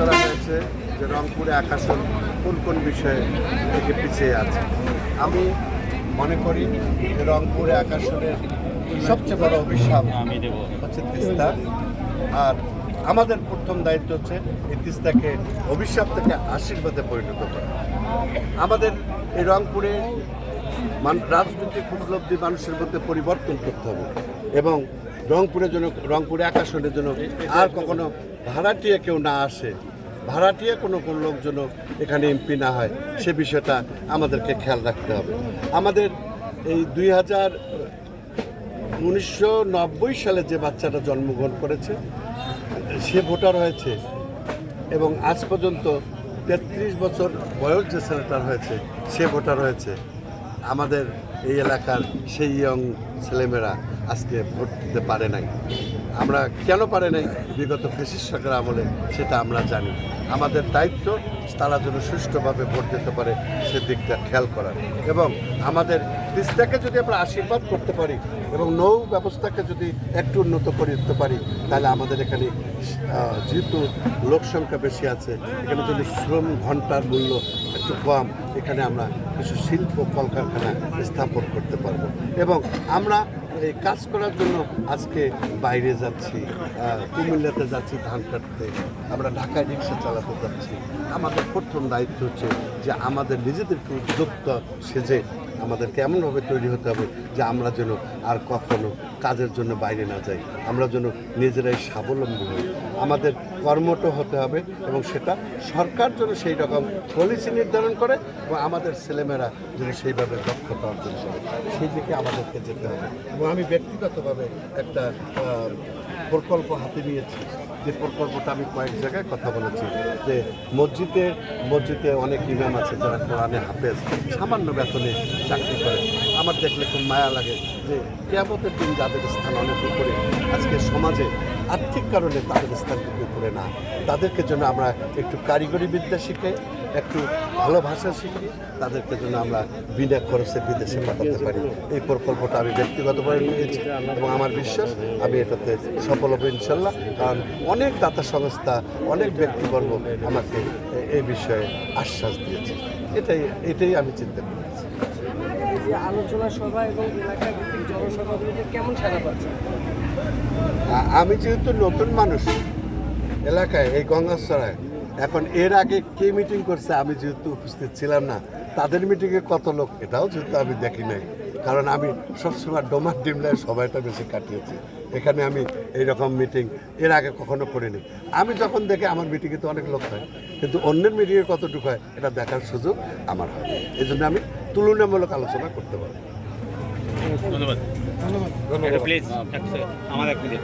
করা হয়েছে যে রংপুরে আকাশন কোন কোন বিষয়ে থেকে পিছিয়ে আছে। আমি মনে করি যে রংপুরে আকাশনের সবচেয়ে বড় অভিশাপ হচ্ছে তিস্তা। আর আমাদের প্রথম দায়িত্ব হচ্ছে এই তিস্তাকে অভিশাপ থেকে আশীর্বাদে পরিণত করা। আমাদের এই রংপুরে রাজনৈতিক উপলব্ধি মানুষের মধ্যে পরিবর্তন করতে হবে এবং রংপুরের জন্য রংপুরে আকাশনের জন্য আর কখনো ভাড়াটিয়ে কেউ না আসে ভাড়াটিয়ে কোনো কোনো লোকজন এখানে এমপি না হয়, সে বিষয়টা আমাদেরকে খেয়াল রাখতে হবে। আমাদের এই দুই হাজার উনিশশো সালে যে বাচ্চাটা জন্মগ্রহণ করেছে, সে ভোটার হয়েছে এবং আজ পর্যন্ত তেত্রিশ বছর বয়স যে ছেলেটার হয়েছে, সে ভোটার হয়েছে। আমাদের এই এলাকার সেই ইয়ং ছেলেমেয়েরা আজকে ভোট দিতে পারে নাই। আমরা কেন পারে নাই? বিগত ফেসিস সরকার আমলে সেটা আমরা জানি। আমাদের দায়িত্ব তারা যেন সুষ্ঠুভাবে ভোট দিতে পারে সেদিকটা খেয়াল করার। এবং আমাদের তিস্তাকে যদি আমরা আশীর্বাদ করতে পারি এবং নৌ ব্যবস্থাকে যদি একটু উন্নত করে দিতে পারি, তাহলে আমাদের এখানে যেহেতু লোক সংখ্যা বেশি আছে, এখানে যদি শ্রম ঘণ্টার মূল্য একটু কম, এখানে আমরা কিছু শিল্প কলকারখানা স্থাপন করতে পারব। এবং আমরা এই কাজ করার জন্য আজকে বাইরে যাচ্ছি কুমিল্লাতে যাচ্ছি ধান কাটতে। আমরা ঢাকায় রিক্সা চালাতে যাচ্ছি। আমাদের প্রথম দায়িত্ব হচ্ছে যে আমাদের নিজেদেরকে উদ্যোক্তা সেজে আমাদের কেমনভাবে তৈরি হতে হবে যে আমরা যেন আর কখনো কাজের জন্য বাইরে না যাই। আমরা যেন নিজেরাই স্বাবলম্বী হই। আমাদের কর্মঠ হতে হবে এবং সেটা সরকার যেন সেই রকম পলিসি নির্ধারণ করে এবং আমাদের ছেলেমেয়েরা যেন সেইভাবে দক্ষতা অর্জন করে। সেই দিকে আমাদেরকে যেতে হবে। এবং আমি ব্যক্তিগতভাবে একটা প্রকল্প হাতে নিয়েছি। যে প্রকল্পটা আমি কয়েক জায়গায় কথা বলেছি যে মসজিদে মসজিদে অনেক ইমাম আছে যারা কোরআনে হাফেজ, সামান্য বেতনে চাকরি করে। আমার দেখলে খুব মায়া লাগে যে কেয়ামতের দিন যাদের স্থান অনেক উপরে, আজকে সমাজে আর্থিক কারণে তাদের স্থান কিন্তু উপরে না। তাদেরকে জন্য আমরা একটু কারিগরি বিদ্যা শিখে একটু ভালো ভাষা শিখি তাদেরকে জন্য আমরা বিনা খরচে বিদেশে পাঠাতে পারি। এই প্রকল্পটা আমি ব্যক্তিগতভাবে নিয়েছি এবং আমার বিশ্বাস আমি এটাতে সফল হব ইনশাল্লাহ। কারণ অনেক দাতা সংস্থা অনেক ব্যক্তিবর্গ আমাকে এই বিষয়ে আশ্বাস দিয়েছে। এটাই এটাই আমি চিন্তা করেছি। আলোচনা সভা এবং এলাকা ভিত্তিক জনসভাগুলিতে কেমন সাড়া পাচ্ছেন আমি যেহেতু নতুন মানুষ এলাকায় এই গঙ্গাচড়ায় এখন এর আগে কে মিটিং করছে আমি যেহেতু উপস্থিত ছিলাম না তাদের মিটিংয়ে কত লোক এটাও যেহেতু আমি দেখি নাই। কারণ আমি সবসময় ডোমার ডিমলায় সবাইটা বেশি কাটিয়েছি। এখানে আমি এইরকম মিটিং এর আগে কখনো করিনি। আমি যখন দেখি আমার মিটিংয়ে তো অনেক লোক হয় কিন্তু অন্যের মিটিংয়ে কতটুকু হয় এটা দেখার সুযোগ আমার হয় এই জন্য আমি তুলনামূলক আলোচনা করতে পারব। ধন্যবাদ। ধন্যবাদ। প্লিজ আমার এক মিনিট